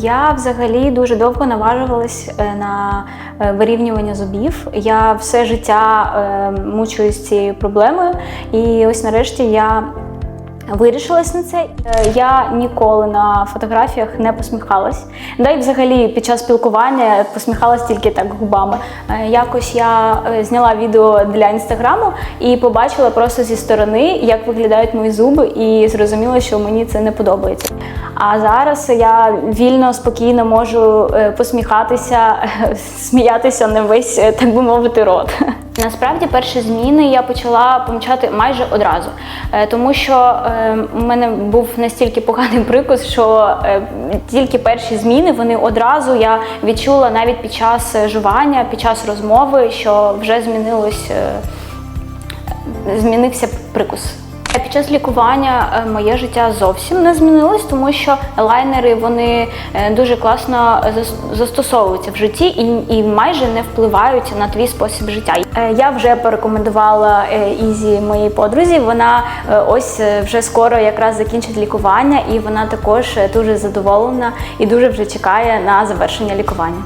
Я взагалі дуже довго наважувалась е, на е, вирівнювання зубів. Я все життя е, мучуюсь цією проблемою, і ось нарешті я вирішилась на це. Е, Я ніколи на фотографіях не посміхалась. Да й взагалі під час спілкування посміхалась тільки так губами. Е, Якось я е, зняла відео для інстаграму і побачила просто зі сторони, як виглядають мої зуби, і зрозуміла, що мені це не подобається. А зараз я вільно, спокійно можу посміхатися, сміятися на весь, так би мовити, рот. Насправді перші зміни я почала помічати майже одразу, Е, тому що в у мене був настільки поганий прикус, що е, тільки перші зміни вони одразу я відчула навіть під час е, жування, під час розмови, що вже змінилось, е, змінився прикус. Під час лікування е, моє життя зовсім не змінилось, тому що лайнери вони е, дуже класно застосовуються в житті і, майже не впливають на твій спосіб життя. Е, Я вже порекомендувала е, Ізі моїй подрузі. Вона е, ось е, вже скоро якраз закінчить лікування, і вона також е, дуже задоволена і дуже вже чекає на завершення лікування.